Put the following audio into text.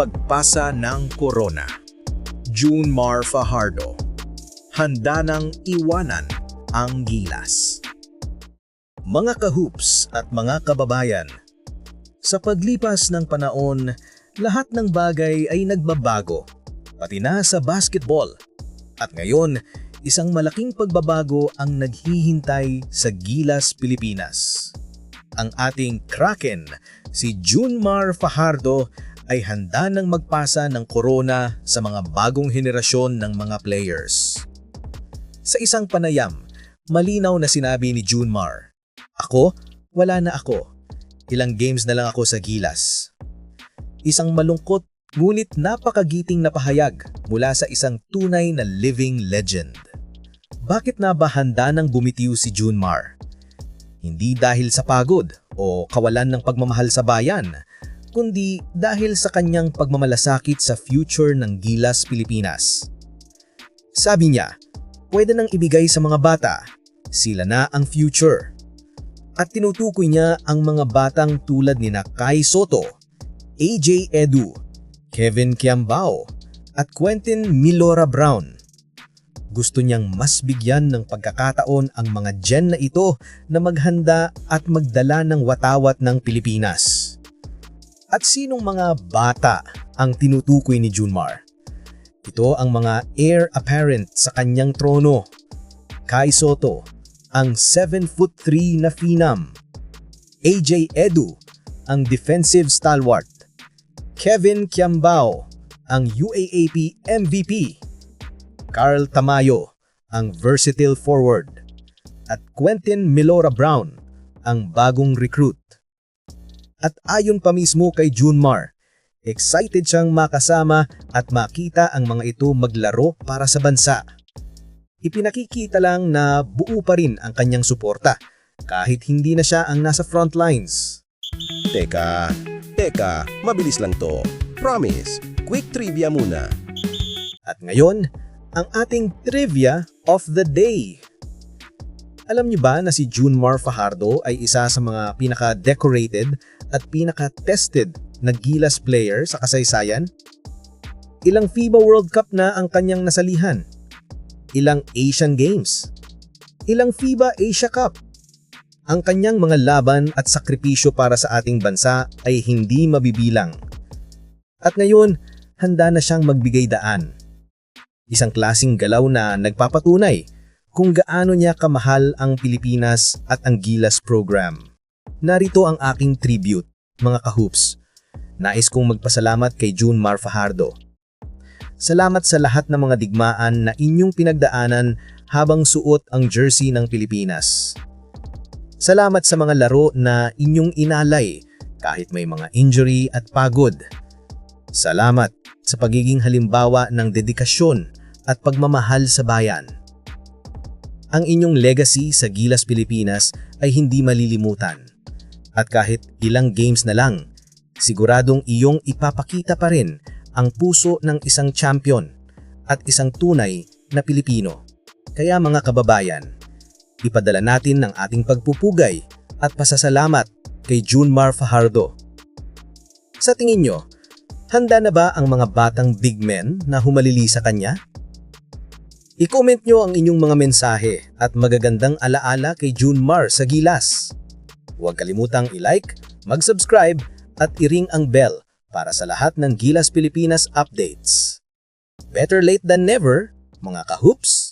pagpasa ng corona. June Mar Fajardo. Handa ng iwanan ang gilas. Mga kahoops at mga kababayan, sa paglipas ng panahon, lahat ng bagay ay nagbabago, pati na sa basketball. At ngayon, isang malaking pagbabago ang naghihintay sa Gilas Pilipinas. Ang ating Kraken, si Junmar Fajardo, ay handa ng magpasa ng corona sa mga bagong henerasyon ng mga players. Sa isang panayam, malinaw na sinabi ni Junmar, Ako, wala na ako. Ilang games na lang ako sa Gilas. Isang malungkot ngunit napakagiting na pahayag mula sa isang tunay na living legend. Bakit na ba handa ng bumitiw si Junmar? Hindi dahil sa pagod o kawalan ng pagmamahal sa bayan, kundi dahil sa kanyang pagmamalasakit sa future ng Gilas Pilipinas. Sabi niya, pwede nang ibigay sa mga bata, sila na ang future. At tinutukoy niya ang mga batang tulad ni na Kai Soto, AJ Edu, Kevin Kiambao, at Quentin Milora Brown. Gusto niyang mas bigyan ng pagkakataon ang mga gen na ito na maghanda at magdala ng watawat ng Pilipinas. At sinong mga bata ang tinutukoy ni Junmar? Ito ang mga heir apparent sa kanyang trono. Kai Soto, ang 7 foot 3 na Phenom. AJ Edu, ang defensive stalwart. Kevin Kiambao, ang UAAP MVP. Carl Tamayo, ang versatile forward. At Quentin Milora Brown, ang bagong recruit. At ayon pa mismo kay Junmar, excited siyang makasama at makita ang mga ito maglaro para sa bansa. Ipinakikita lang na buo pa rin ang kanyang suporta kahit hindi na siya ang nasa front lines. Teka, teka, mabilis lang to. Promise, quick trivia muna. At ngayon, ang ating trivia of the day. Alam niyo ba na si Junmar Fajardo ay isa sa mga pinaka-decorated at pinaka-tested na Gilas player sa kasaysayan? Ilang FIBA World Cup na ang kanyang nasalihan? Ilang Asian Games? Ilang FIBA Asia Cup? Ang kanyang mga laban at sakripisyo para sa ating bansa ay hindi mabibilang. At ngayon, handa na siyang magbigay daan. Isang klasing galaw na nagpapatunay kung gaano niya kamahal ang Pilipinas at ang Gilas program. Narito ang aking tribute, mga kahoops. Nais kong magpasalamat kay June Mar Fajardo. Salamat sa lahat ng mga digmaan na inyong pinagdaanan habang suot ang jersey ng Pilipinas. Salamat sa mga laro na inyong inalay kahit may mga injury at pagod. Salamat sa pagiging halimbawa ng dedikasyon at pagmamahal sa bayan. Ang inyong legacy sa Gilas Pilipinas ay hindi malilimutan. At kahit ilang games na lang, siguradong iyong ipapakita pa rin ang puso ng isang champion at isang tunay na Pilipino. Kaya mga kababayan, ipadala natin ng ating pagpupugay at pasasalamat kay Junmar Fajardo. Sa tingin nyo, handa na ba ang mga batang big men na humalili sa kanya? I-comment nyo ang inyong mga mensahe at magagandang alaala kay Junmar sa Gilas. Huwag kalimutang i-like, mag-subscribe at i-ring ang bell para sa lahat ng Gilas Pilipinas updates. Better late than never, mga kahoops!